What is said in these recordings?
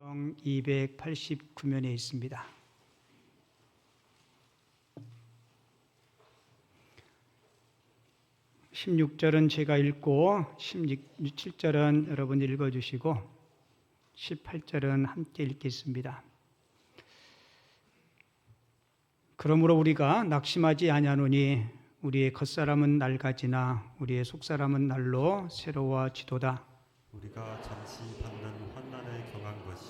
289면에 있습니다. 16절은 제가 읽고 17절은 여러분 읽어 주시고 18절은 함께 읽겠습니다. 그러므로 우리가 낙심하지 아니하노니 우리의 겉사람은 낡아지나 우리의 속사람은 날로 새로워지도다. 우리가 잠시 받는 환 경한 것이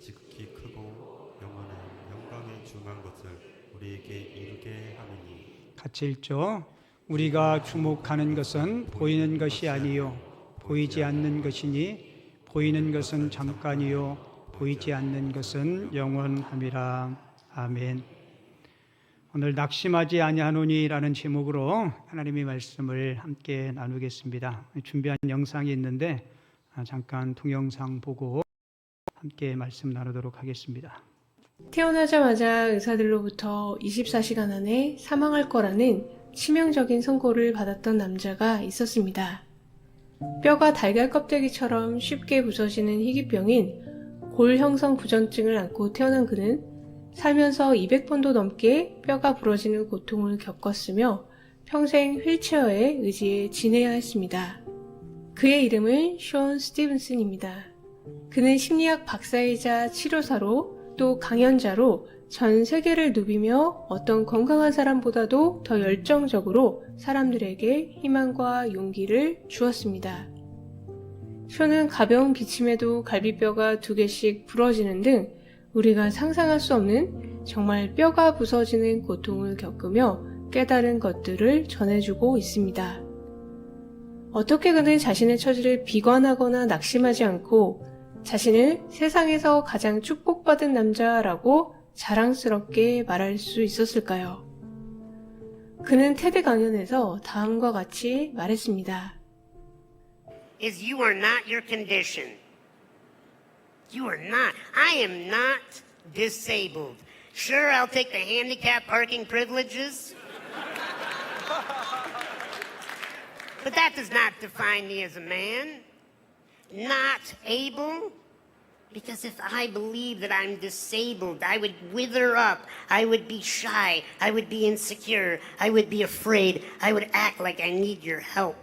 지극히 크고 영원한 영광에 중한 것을 우리에게 이루게 하느니 같이 읽죠. 우리가 주목하는 것은 보이는 것이 아니요 보이지 않는 것이니 보이는 것은 잠깐이요 보이지 않는 것은 영원함이라. 아멘. 오늘 낙심하지 아니하노니라는 제목으로 하나님의 말씀을 함께 나누겠습니다. 준비한 영상이 있는데 아, 잠깐 동영상 보고 함께 말씀 나누도록 하겠습니다. 태어나자마자 의사들로부터 24시간 안에 사망할 거라는 치명적인 선고를 받았던 남자가 있었습니다. 뼈가 달걀 껍데기처럼 쉽게 부서지는 희귀병인 골 형성 부전증을 안고 태어난 그는 살면서 200번도 넘게 뼈가 부러지는 고통을 겪었으며 평생 휠체어에 의지해 지내야 했습니다. 그의 이름은 쇼온 스티븐슨입니다. 그는 심리학 박사이자 치료사로 또 강연자로 전 세계를 누비며 어떤 건강한 사람보다도 더 열정적으로 사람들에게 희망과 용기를 주었습니다. 쇼는 가벼운 기침에도 갈비뼈가 두 개씩 부러지는 등 우리가 상상할 수 없는 정말 뼈가 부서지는 고통을 겪으며 깨달은 것들을 전해주고 있습니다. 어떻게 그는 자신의 처지를 비관하거나 낙심하지 않고 자신을 세상에서 가장 축복받은 남자라고 자랑스럽게 말할 수 있었을까요? 그는 테드 강연에서 다음과 같이 말했습니다. is you are not your condition. You are not. I am not disabled. Sure, I'll take the handicap parking privileges. but that does not define me as a man. Not able. Because if I believe that I'm disabled, I would wither up. I would be shy. I would be insecure. I would be afraid. I would act like I need your help.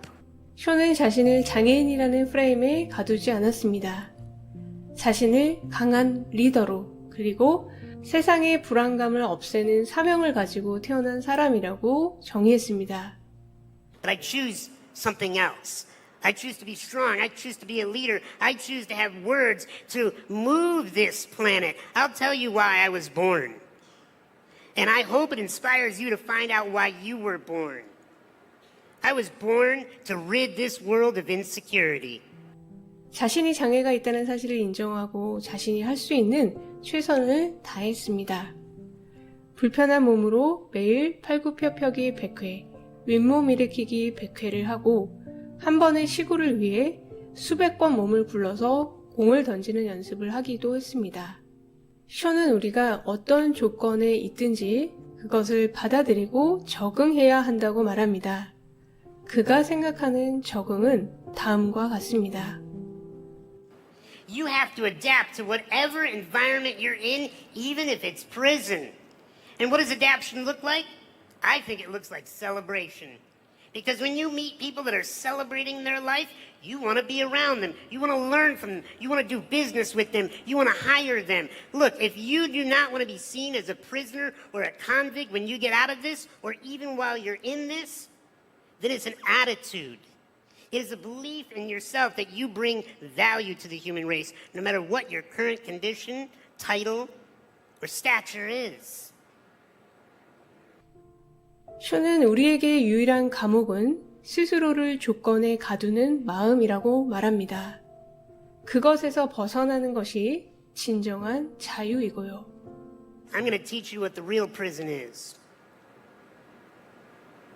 쇼는 자신을 장애인이라는 프레임에 가두지 않았습니다. 자신을 강한 리더로 그리고 세상의 불안감을 없애는 사명을 가지고 태어난 사람이라고 정의했습니다. But I choose something else. I choose to be strong. I choose to be a leader. I choose to have words to move this planet. I'll tell you why I was born. And I hope it inspires you to find out why you were born. I was born to rid this world of insecurity. 자신이 장애가 있다는 사실을 인정하고 자신이 할 수 있는 최선을 다했습니다. 불편한 몸으로 매일 팔굽혀펴기 100회, 윗몸 일으키기 100회를 하고 한 번의 시구를 위해 수백 번 몸을 굴러서 공을 던지는 연습을 하기도 했습니다. 쇼는 우리가 어떤 조건에 있든지 그것을 받아들이고 적응해야 한다고 말합니다. 그가 생각하는 적응은 다음과 같습니다. You have to adapt to whatever environment you're in, even if it's prison. And what does adaptation look like? I think it looks like celebration. Because when you meet people that are celebrating their life, you want to be around them. You want to learn from them. You want to do business with them. You want to hire them. Look, if you do not want to be seen as a prisoner or a convict when you get out of this, or even while you're in this, then it's an attitude. It is a belief in yourself that you bring value to the human race, no matter what your current condition, title, or stature is. 쇼는 우리에게 유일한 감옥은 스스로를 조건에 가두는 마음이라고 말합니다. 그것에서 벗어나는 것이 진정한 자유이고요. I'm going to teach you what the real prison is.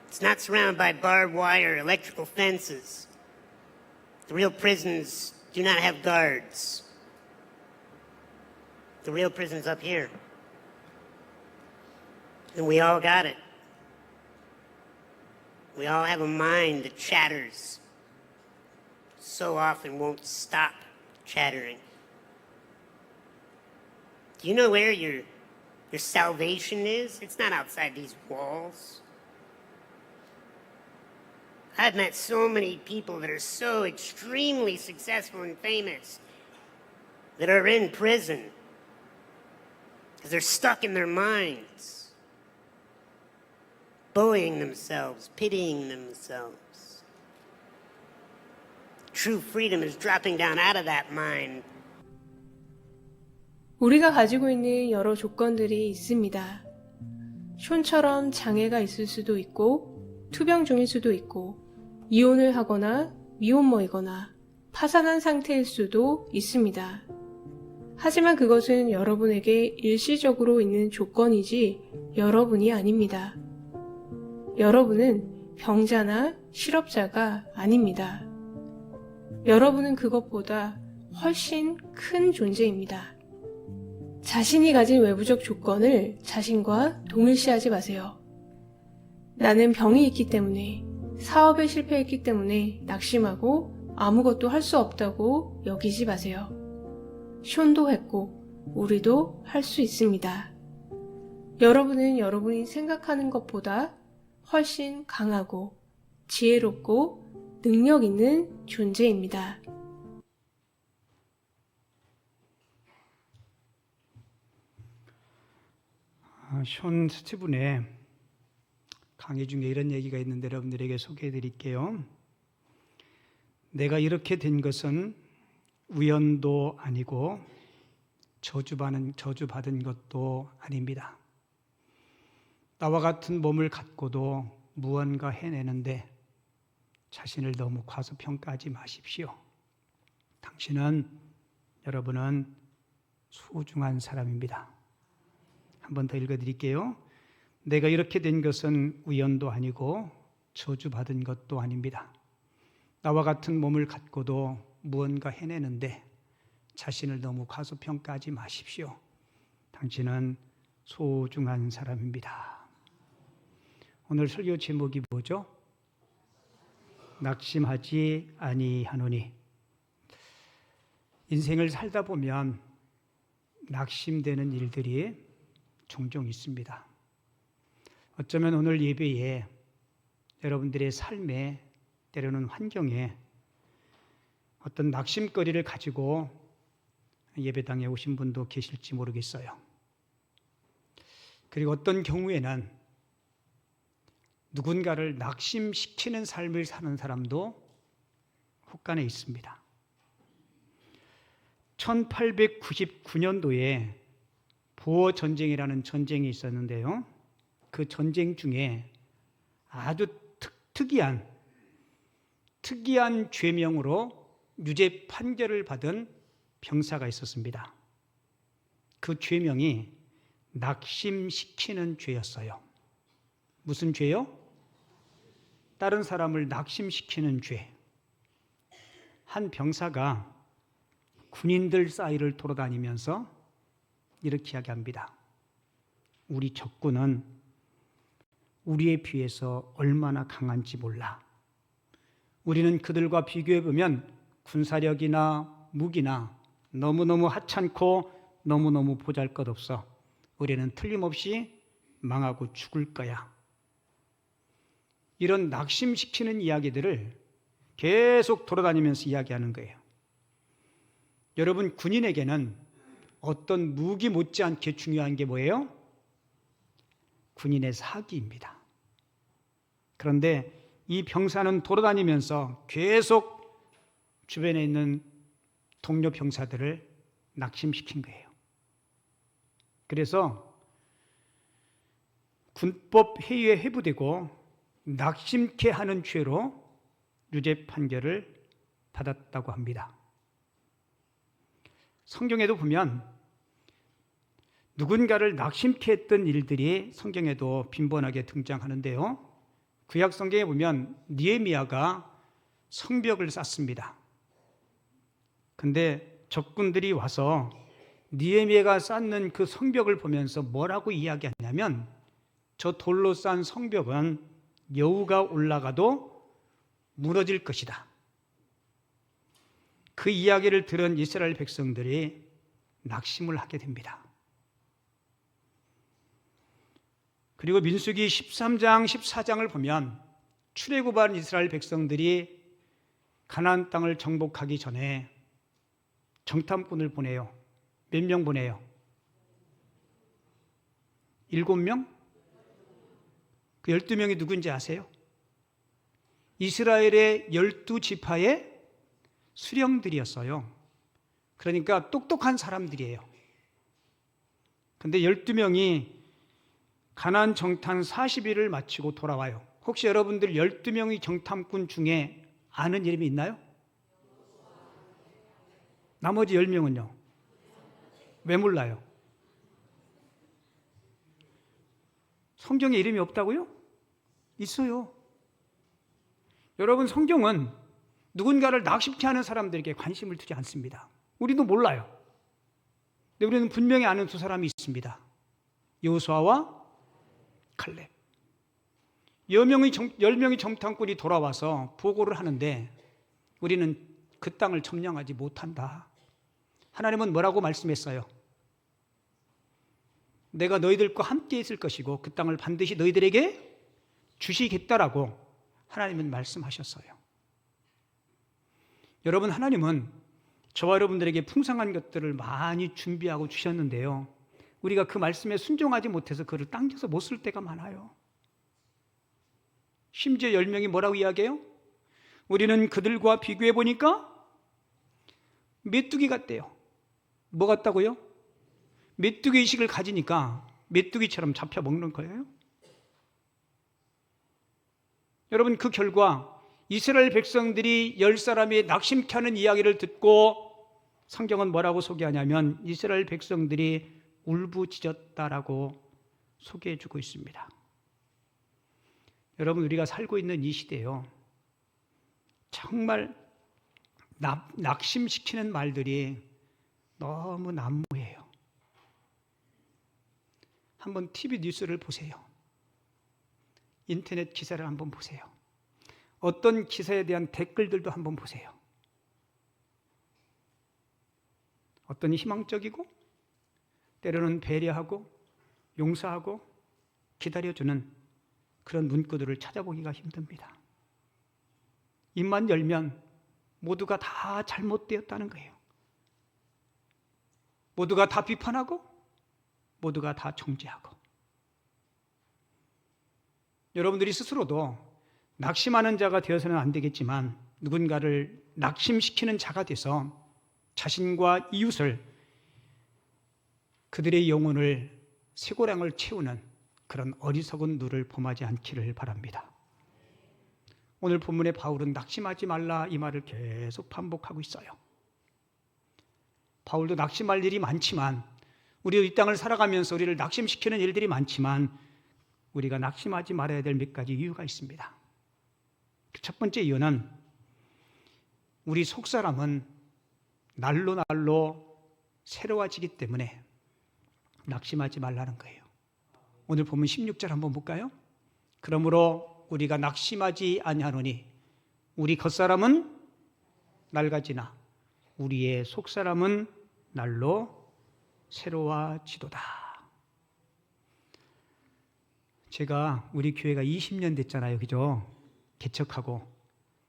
It's not surrounded by barbed wire, electrical fences. The real prisons do not have guards. The real prison's up here. And we all got it. We all have a mind that chatters. So often won't stop chattering. Do you know where your your salvation is? It's not outside these walls. I've met so many people that are so extremely successful and famous that are in prison because they're stuck in their minds, bullying themselves, pitying themselves. True freedom is dropping down out of that mind 우리가 가지고 있는 여러 조건들이 있습니다. 숀처럼 장애가 있을 수도 있고, 투병 중일 수도 있고, 이혼을 하거나 미혼모이거나 파산한 상태일 수도 있습니다. 하지만 그것은 여러분에게 일시적으로 있는 조건이지 여러분이 아닙니다. 여러분은 병자나 실업자가 아닙니다. 여러분은 그것보다 훨씬 큰 존재입니다. 자신이 가진 외부적 조건을 자신과 동일시하지 마세요. 나는 병이 있기 때문에, 사업에 실패했기 때문에 낙심하고 아무것도 할 수 없다고 여기지 마세요. 숀도 했고, 우리도 할 수 있습니다. 여러분은 여러분이 생각하는 것보다 훨씬 강하고, 지혜롭고, 능력 있는 존재입니다. 아, 숀 스티븐의 강의 중에 이런 얘기가 있는데 여러분들에게 소개해 드릴게요. 내가 이렇게 된 것은 우연도 아니고 저주받은, 저주받은 것도 아닙니다. 나와 같은 몸을 갖고도 무언가 해내는데 자신을 너무 과소평가하지 마십시오. 당신은 여러분은 소중한 사람입니다. 한 번 더 읽어 드릴게요. 내가 이렇게 된 것은 우연도 아니고 저주받은 것도 아닙니다. 나와 같은 몸을 갖고도 무언가 해내는데 자신을 너무 과소평가하지 마십시오. 당신은 소중한 사람입니다. 오늘 설교 제목이 뭐죠? 낙심하지 아니하노니. 인생을 살다 보면 낙심되는 일들이 종종 있습니다. 어쩌면 오늘 예배에 여러분들의 삶에 때로는 환경에 어떤 낙심거리를 가지고 예배당에 오신 분도 계실지 모르겠어요. 그리고 어떤 경우에는 누군가를 낙심시키는 삶을 사는 사람도 혹간에 있습니다. 1899년도에 보어 전쟁이라는 전쟁이 있었는데요. 그 전쟁 중에 아주 특, 특이한 특이한 죄명으로 유죄 판결을 받은 병사가 있었습니다. 그 죄명이 낙심시키는 죄였어요. 무슨 죄요? 다른 사람을 낙심시키는 죄. 한 병사가 군인들 사이를 돌아다니면서 이렇게 이야기합니다. 우리 적군은 우리에 비해서 얼마나 강한지 몰라. 우리는 그들과 비교해 보면 군사력이나 무기나 너무너무 하찮고 너무너무 보잘 것 없어. 우리는 틀림없이 망하고 죽을 거야. 이런 낙심시키는 이야기들을 계속 돌아다니면서 이야기하는 거예요. 여러분, 군인에게는 어떤 무기 못지않게 중요한 게 뭐예요? 군인의 사기입니다. 그런데 이 병사는 돌아다니면서 계속 주변에 있는 동료 병사들을 낙심시킨 거예요. 그래서 군법 회의에 회부되고 낙심케 하는 죄로 유죄 판결을 받았다고 합니다. 성경에도 보면 누군가를 낙심케 했던 일들이 성경에도 빈번하게 등장하는데요. 구약 성경에 보면 니에미아가 성벽을 쌓습니다. 근데 적군들이 와서 니에미아가 쌓는 그 성벽을 보면서 뭐라고 이야기하냐면 저 돌로 쌓은 성벽은 여우가 올라가도 무너질 것이다. 그 이야기를 들은 이스라엘 백성들이 낙심을 하게 됩니다. 그리고 민수기 13장 14장을 보면 출애굽한 이스라엘 백성들이 가나안 땅을 정복하기 전에 정탐꾼을 보내요. 몇 명 보내요? 일곱 명? 그 열두 명이 누군지 아세요? 이스라엘의 열두 지파의 수령들이었어요. 그러니까 똑똑한 사람들이에요. 근데 12명이 가나안 정탐 40일을 마치고 돌아와요. 혹시 여러분들 12명의 정탐꾼 중에 아는 이름이 있나요? 나머지 10명은요? 왜 몰라요? 성경에 이름이 없다고요? 있어요. 여러분 성경은 누군가를 낙심케 하는 사람들에게 관심을 두지 않습니다. 우리도 몰라요. 근데 우리는 분명히 아는 두 사람이 있습니다. 여호수아와 칼렙. 열 명의 정, 열 명의 정탐꾼이 돌아와서 보고를 하는데 우리는 그 땅을 점령하지 못한다. 하나님은 뭐라고 말씀했어요? 내가 너희들과 함께 있을 것이고 그 땅을 반드시 너희들에게 주시겠다라고 하나님은 말씀하셨어요. 여러분 하나님은 저와 여러분들에게 풍성한 것들을 많이 준비하고 주셨는데요. 우리가 그 말씀에 순종하지 못해서 그를 당겨서 못 쓸 때가 많아요. 심지어 열 명이 뭐라고 이야기해요? 우리는 그들과 비교해 보니까 메뚜기 같대요. 뭐 같다고요? 메뚜기 의식을 가지니까 메뚜기처럼 잡혀 먹는 거예요. 여러분 그 결과 이스라엘 백성들이 열 사람이 낙심케 하는 이야기를 듣고 성경은 뭐라고 소개하냐면 이스라엘 백성들이 울부짖었다라고 소개해 주고 있습니다. 여러분 우리가 살고 있는 이 시대요. 정말 낙, 낙심시키는 말들이 너무 난무해요. 한번 TV 뉴스를 보세요. 인터넷 기사를 한번 보세요. 어떤 기사에 대한 댓글들도 한번 보세요. 어떤 희망적이고 때로는 배려하고 용서하고 기다려주는 그런 문구들을 찾아보기가 힘듭니다. 입만 열면 모두가 다 잘못되었다는 거예요. 모두가 다 비판하고 모두가 다 정죄하고 여러분들이 스스로도 낙심하는 자가 되어서는 안 되겠지만 누군가를 낙심시키는 자가 돼서 자신과 이웃을 그들의 영혼을 쇠고랑을 채우는 그런 어리석은 눈을 범하지 않기를 바랍니다. 오늘 본문의 바울은 낙심하지 말라 이 말을 계속 반복하고 있어요. 바울도 낙심할 일이 많지만 우리 이 땅을 살아가면서 우리를 낙심시키는 일들이 많지만 우리가 낙심하지 말아야 될 몇 가지 이유가 있습니다. 그첫 번째 이유는 우리 속 사람은 날로 날로 새로워지기 때문에 낙심하지 말라는 거예요. 오늘 보면 16절 한번 볼까요? 그러므로 우리가 낙심하지 아니하노니 우리 겉사람은 낡아지나 우리의 속사람은 날로 새로워지도다. 제가 우리 교회가 20년 됐잖아요. 그죠? 개척하고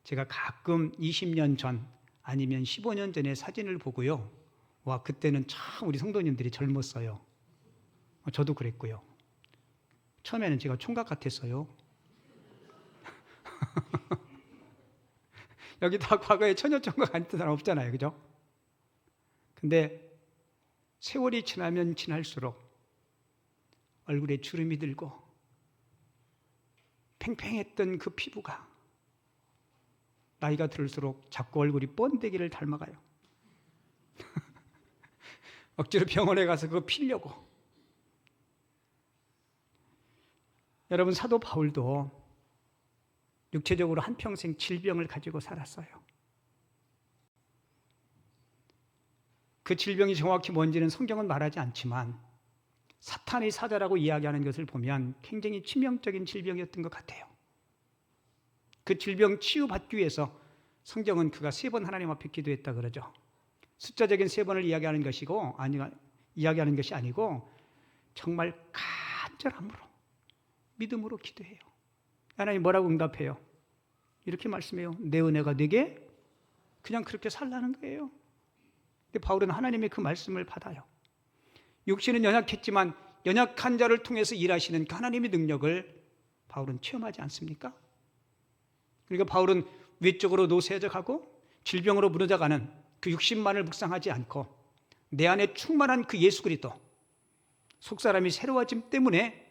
제가 가끔 20년 전 아니면 15년 전에 사진을 보고요. 와, 그때는 참 우리 성도님들이 젊었어요. 어, 저도 그랬고요. 처음에는 제가 총각 같았어요. 여기 다 과거에 처녀 총각 같은 사람 없잖아요. 그죠? 근데 세월이 지나면 지날수록 얼굴에 주름이 들고 팽팽했던 그 피부가 나이가 들수록 자꾸 얼굴이 번데기를 닮아가요. 억지로 병원에 가서 그거 피려고. 여러분 사도 바울도 육체적으로 한평생 질병을 가지고 살았어요. 그 질병이 정확히 뭔지는 성경은 말하지 않지만 사탄의 사자라고 이야기하는 것을 보면 굉장히 치명적인 질병이었던 것 같아요. 그 질병 치유받기 위해서 성경은 그가 세 번 하나님 앞에 기도했다 그러죠. 숫자적인 세 번을 이야기하는 것이고 아니 이야기하는 것이 아니고 정말 간절함으로 믿음으로 기도해요. 하나님 뭐라고 응답해요? 이렇게 말씀해요. 내 은혜가 내게 그냥 그렇게 살라는 거예요. 근데 바울은 하나님의 그 말씀을 받아요. 육신은 연약했지만 연약한 자를 통해서 일하시는 그 하나님의 능력을 바울은 체험하지 않습니까? 그러니까 바울은 외적으로 노쇠져가고 질병으로 무너져가는 그 육신만을 묵상하지 않고 내 안에 충만한 그 예수 그리스도 속사람이 새로워짐 때문에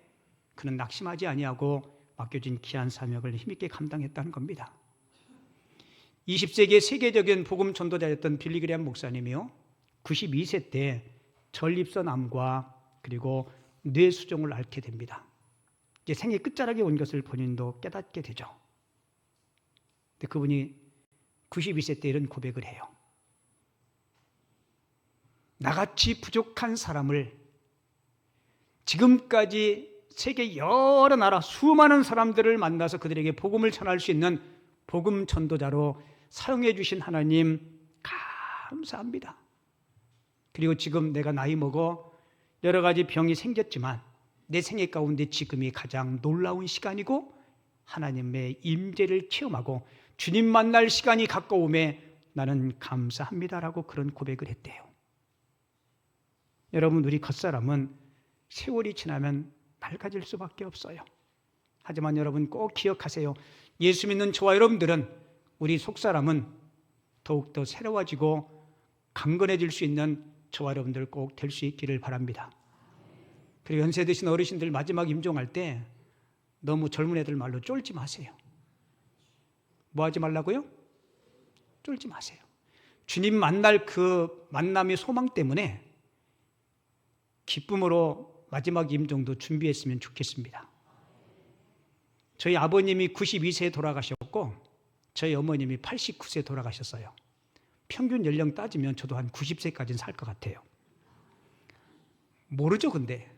그는 낙심하지 아니하고 맡겨진 귀한 사명을 힘있게 감당했다는 겁니다. 20세기의 세계적인 복음 전도자였던 빌리그리안 목사님이요. 92세 때 전립선암과 그리고 뇌수종을 앓게 됩니다. 이제 생의 끝자락에 온 것을 본인도 깨닫게 되죠. 근데 그분이 92세 때 이런 고백을 해요. 나같이 부족한 사람을 지금까지 세계 여러 나라 수많은 사람들을 만나서 그들에게 복음을 전할 수 있는 복음 전도자로 사용해 주신 하나님 감사합니다. 그리고 지금 내가 나이 먹어 여러 가지 병이 생겼지만 내 생애 가운데 지금이 가장 놀라운 시간이고 하나님의 임재를 체험하고 주님 만날 시간이 가까움에 나는 감사합니다라고 그런 고백을 했대요. 여러분 우리 겉사람은 세월이 지나면 낡아질 수밖에 없어요. 하지만 여러분 꼭 기억하세요. 예수 믿는 저와 여러분들은 우리 속사람은 더욱더 새로워지고 강건해질 수 있는 저와 여러분들 꼭 될 수 있기를 바랍니다. 그리고 연세 드신 어르신들 마지막 임종할 때 너무 젊은 애들 말로 쫄지 마세요. 뭐 하지 말라고요? 쫄지 마세요. 주님 만날 그 만남의 소망 때문에 기쁨으로 마지막 임종도 준비했으면 좋겠습니다. 저희 아버님이 92세에 돌아가셨고 저희 어머님이 89세에 돌아가셨어요. 평균 연령 따지면 저도 한 90세까지는 살 것 같아요. 모르죠, 근데.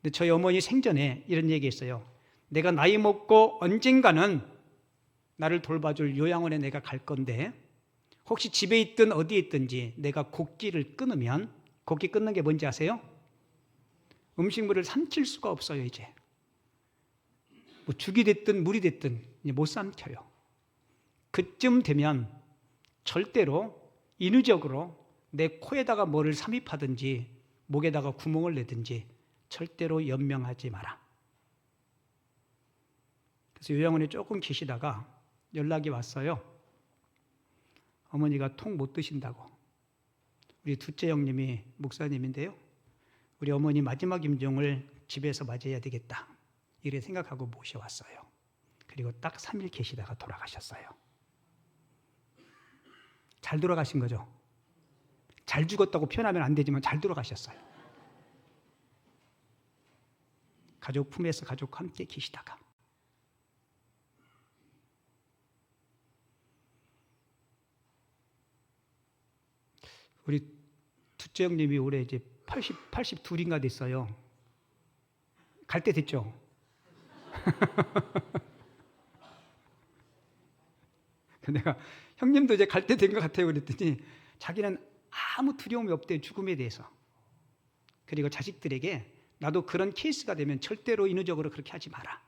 근데 저희 어머니 생전에 이런 얘기 했어요. 내가 나이 먹고 언젠가는 나를 돌봐줄 요양원에 내가 갈 건데 혹시 집에 있든 어디에 있든지 내가 곡기를 끊으면 곡기 끊는 게 뭔지 아세요? 음식물을 삼킬 수가 없어요, 이제. 뭐 죽이 됐든 물이 됐든 못 삼켜요. 그쯤 되면 절대로 인위적으로 내 코에다가 뭐를 삽입하든지 목에다가 구멍을 내든지 절대로 연명하지 마라. 그래서 요양원에 조금 계시다가 연락이 왔어요. 어머니가 통 못 드신다고. 우리 둘째 형님이 목사님인데요. 우리 어머니 마지막 임종을 집에서 맞이해야 되겠다. 이래 생각하고 모셔왔어요. 그리고 딱 3일 계시다가 돌아가셨어요. 잘 돌아가신 거죠? 잘 죽었다고 표현하면 안 되지만 잘 돌아가셨어요. 가족 품에서 가족과 함께 계시다가 우리 두째 형님이 올해 이제 80, 82인가 됐어요. 갈 때 됐죠? 내가 형님도 이제 갈 때 된 것 같아요. 그랬더니 자기는 아무 두려움이 없대요 죽음에 대해서. 그리고 자식들에게 나도 그런 케이스가 되면 절대로 인위적으로 그렇게 하지 마라.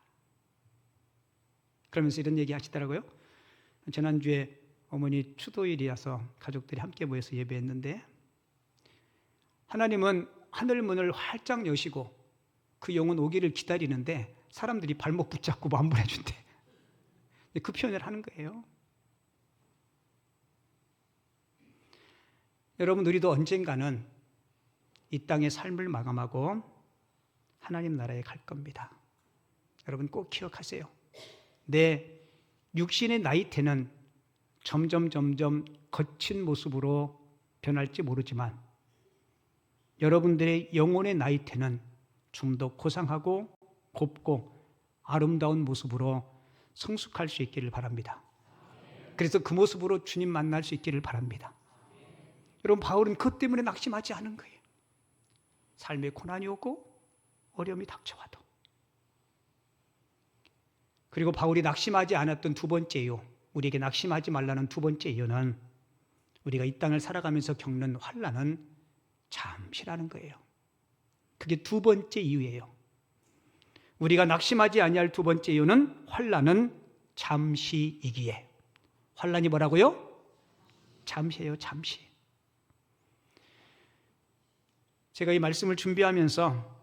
그러면서 이런 얘기 하시더라고요. 지난주에 어머니 추도일이라서 가족들이 함께 모여서 예배했는데 하나님은 하늘 문을 활짝 여시고 그 영혼 오기를 기다리는데 사람들이 발목 붙잡고 보내준대. 그 표현을 하는 거예요 여러분 우리도 언젠가는 이 땅의 삶을 마감하고 하나님 나라에 갈 겁니다. 여러분 꼭 기억하세요. 내 육신의 나이테는 점점 점점 거친 모습으로 변할지 모르지만 여러분들의 영혼의 나이테는 좀 더 고상하고 곱고 아름다운 모습으로 성숙할 수 있기를 바랍니다. 그래서 그 모습으로 주님 만날 수 있기를 바랍니다. 여러분 바울은 그 때문에 낙심하지 않은 거예요. 삶에 고난이 오고 어려움이 닥쳐와도. 그리고 바울이 낙심하지 않았던 두 번째 이유, 우리에게 낙심하지 말라는 두 번째 이유는 우리가 이 땅을 살아가면서 겪는 환란은 잠시라는 거예요. 그게 두 번째 이유예요. 우리가 낙심하지 아니할 두 번째 이유는 환란은 잠시이기에. 환란이 뭐라고요? 잠시예요, 잠시. 제가 이 말씀을 준비하면서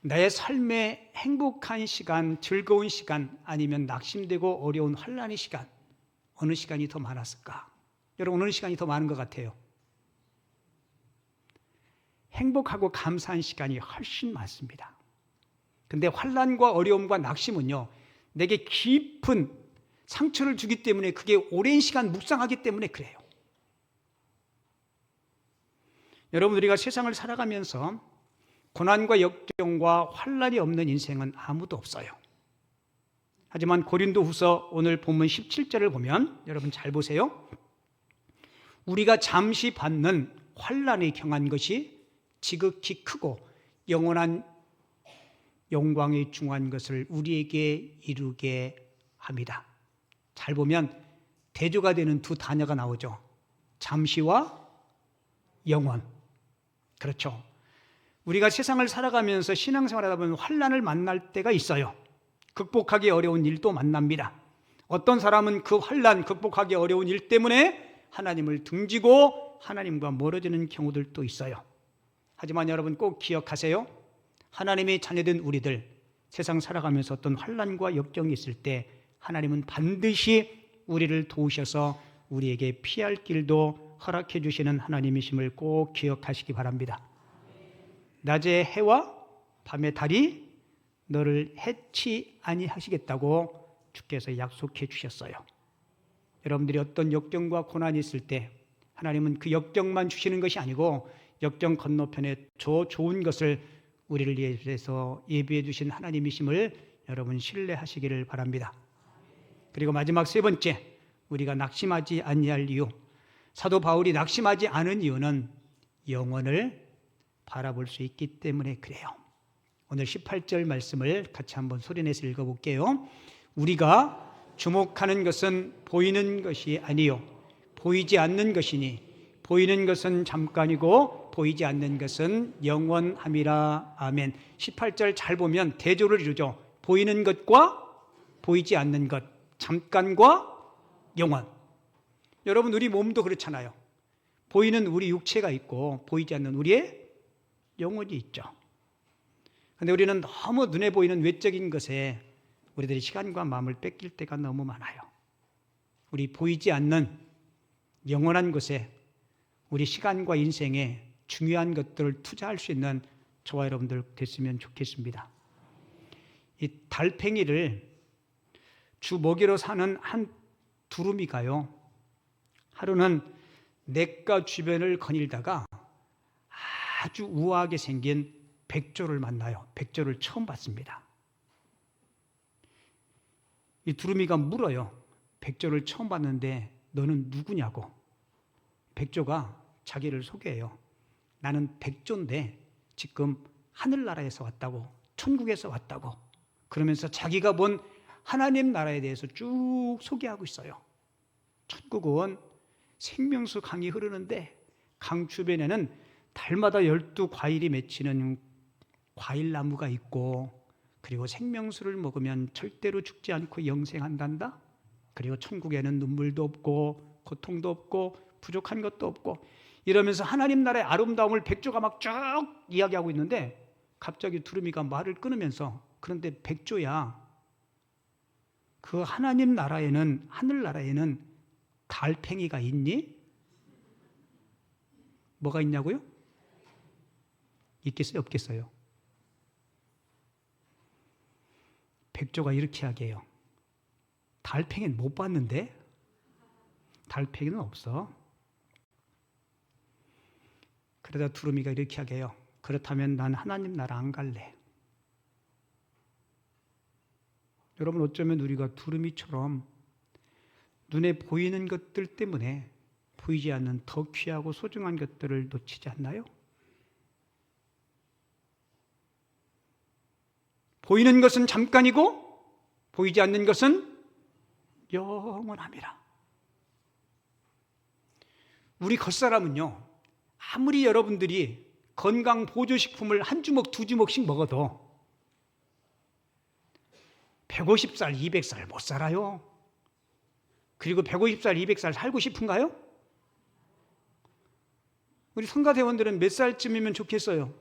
내 삶의 행복한 시간, 즐거운 시간, 아니면 낙심되고 어려운 환란의 시간, 어느 시간이 더 많았을까? 여러분, 어느 시간이 더 많은 것 같아요? 행복하고 감사한 시간이 훨씬 많습니다. 근데 환란과 어려움과 낙심은요, 내게 깊은 상처를 주기 때문에 그게 오랜 시간 묵상하기 때문에 그래요. 여러분 우리가 세상을 살아가면서 고난과 역경과 환란이 없는 인생은 아무도 없어요. 하지만 고린도후서 오늘 본문 17절을 보면 여러분 잘 보세요. 우리가 잠시 받는 환란에 경한 것이 지극히 크고 영원한 영광에 중한 것을 우리에게 이루게 합니다. 잘 보면 대조가 되는 두 단어가 나오죠. 잠시와 영원. 그렇죠. 우리가 세상을 살아가면서 신앙생활하다 보면 환란을 만날 때가 있어요. 극복하기 어려운 일도 만납니다. 어떤 사람은 그 환란 극복하기 어려운 일 때문에 하나님을 등지고 하나님과 멀어지는 경우들도 있어요. 하지만 여러분 꼭 기억하세요. 하나님의 자녀된 우리들 세상 살아가면서 어떤 환란과 역경이 있을 때 하나님은 반드시 우리를 도우셔서 우리에게 피할 길도 허락해 주시는 하나님이심을 꼭 기억하시기 바랍니다. 낮의 해와 밤의 달이 너를 해치 아니하시겠다고 주께서 약속해 주셨어요. 여러분들이 어떤 역경과 고난이 있을 때 하나님은 그 역경만 주시는 것이 아니고 역경 건너편에 저 좋은 것을 우리를 위해서 예비해 주신 하나님이심을 여러분 신뢰하시기를 바랍니다. 그리고 마지막 세 번째 우리가 낙심하지 아니할 이유 사도 바울이 낙심하지 않은 이유는 영원을 바라볼 수 있기 때문에 그래요. 오늘 18절 말씀을 같이 한번 소리내서 읽어볼게요. 우리가 주목하는 것은 보이는 것이 아니요 보이지 않는 것이니 보이는 것은 잠깐이고 보이지 않는 것은 영원함이라 아멘. 18절 잘 보면 대조를 이루죠. 보이는 것과 보이지 않는 것, 잠깐과 영원. 여러분 우리 몸도 그렇잖아요. 보이는 우리 육체가 있고 보이지 않는 우리의 영혼이 있죠. 근데 우리는 너무 눈에 보이는 외적인 것에 우리들이 시간과 마음을 뺏길 때가 너무 많아요. 우리 보이지 않는 영원한 것에 우리 시간과 인생에 중요한 것들을 투자할 수 있는 저와 여러분들 됐으면 좋겠습니다. 이 달팽이를 주 먹이로 사는 한 두루미가요. 하루는 냇가 주변을 거닐다가 아주 우아하게 생긴 백조를 만나요. 백조를 처음 봤습니다. 이 두루미가 물어요. 백조를 처음 봤는데 너는 누구냐고. 백조가 자기를 소개해요. 나는 백조인데 지금 하늘나라에서 왔다고, 천국에서 왔다고. 그러면서 자기가 본 하나님 나라에 대해서 쭉 소개하고 있어요. 천국은 생명수 강이 흐르는데 강 주변에는 달마다 열두 과일이 맺히는 과일나무가 있고 그리고 생명수를 먹으면 절대로 죽지 않고 영생한단다. 그리고 천국에는 눈물도 없고 고통도 없고 부족한 것도 없고 이러면서 하나님 나라의 아름다움을 백조가 막 쭉 이야기하고 있는데 갑자기 두루미가 말을 끊으면서 그런데 백조야 그 하나님 나라에는 하늘 나라에는 달팽이가 있니? 뭐가 있냐고요? 있겠어요? 없겠어요? 백조가 이렇게 하게요. 달팽이는 못 봤는데? 달팽이는 없어. 그러다 두루미가 이렇게 하게요. 그렇다면 난 하나님 나라 안 갈래. 여러분 어쩌면 우리가 두루미처럼 눈에 보이는 것들 때문에 보이지 않는 더 귀하고 소중한 것들을 놓치지 않나요? 보이는 것은 잠깐이고 보이지 않는 것은 영원함이라. 우리 겉사람은요, 아무리 여러분들이 건강 보조식품을 한 주먹, 두 주먹씩 먹어도 150살, 200살 못 살아요. 그리고 150살, 200살 살고 싶은가요? 우리 성가대원들은 몇 살쯤이면 좋겠어요?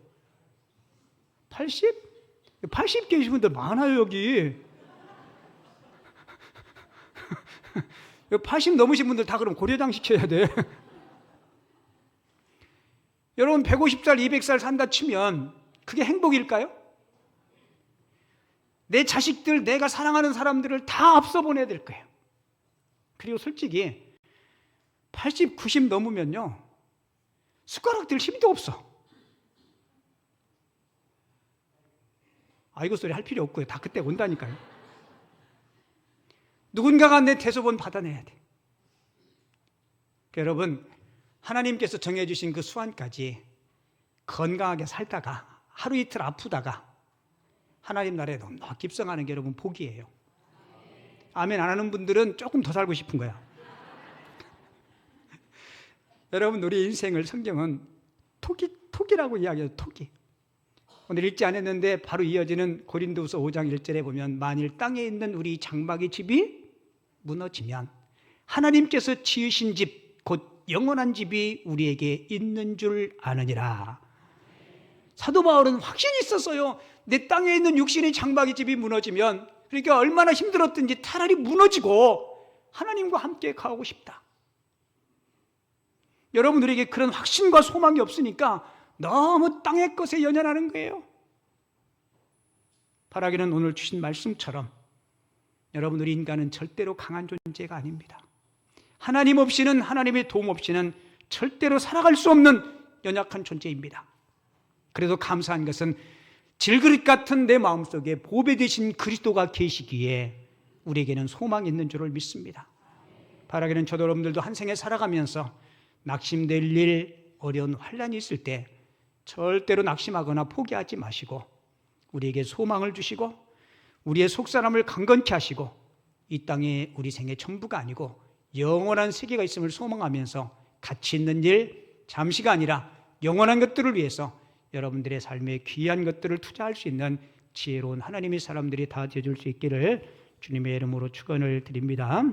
80? 80 계신 분들 많아요, 여기. 80 넘으신 분들 다 그럼 고려장 시켜야 돼. 여러분 150살, 200살 산다 치면 그게 행복일까요? 내 자식들, 내가 사랑하는 사람들을 다 앞서 보내야 될 거예요. 그리고 솔직히 80, 90 넘으면요. 숟가락 들 힘도 없어. 아이고 소리 할 필요 없고요. 다 그때 온다니까요. 누군가가 내 대소본 받아내야 돼. 여러분, 하나님께서 정해주신 그 수완까지 건강하게 살다가 하루 이틀 아프다가 하나님 나라에 너무 깁성하는 게 여러분 복이에요. 아멘 안 하는 분들은 조금 더 살고 싶은 거야. 여러분 우리 인생을 성경은 토기 토기라고 이야기해요. 토기. 오늘 읽지 않았는데 바로 이어지는 고린도후서 5장 1절에 보면 만일 땅에 있는 우리 장막의 집이 무너지면 하나님께서 지으신 집 곧 영원한 집이 우리에게 있는 줄 아느니라. 사도 바울은 확신이 있었어요. 내 땅에 있는 육신의 장막의 집이 무너지면 그러니까 얼마나 힘들었든지 차라리 무너지고 하나님과 함께 가고 싶다. 여러분들에게 그런 확신과 소망이 없으니까 너무 땅의 것에 연연하는 거예요. 바라기는 오늘 주신 말씀처럼 여러분 우리 인간은 절대로 강한 존재가 아닙니다. 하나님 없이는 하나님의 도움 없이는 절대로 살아갈 수 없는 연약한 존재입니다. 그래도 감사한 것은 질그릇 같은 내 마음속에 보배 되신 그리스도가 계시기에 우리에게는 소망이 있는 줄을 믿습니다. 바라기는 저도 여러분들도 한 생에 살아가면서 낙심될 일, 어려운 환란이 있을 때 절대로 낙심하거나 포기하지 마시고 우리에게 소망을 주시고 우리의 속사람을 강건케 하시고 이 땅에 우리 생의 전부가 아니고 영원한 세계가 있음을 소망하면서 가치 있는 일, 잠시가 아니라 영원한 것들을 위해서 여러분들의 삶에 귀한 것들을 투자할 수 있는 지혜로운 하나님의 사람들이 다 되어줄 수 있기를 주님의 이름으로 축원을 드립니다.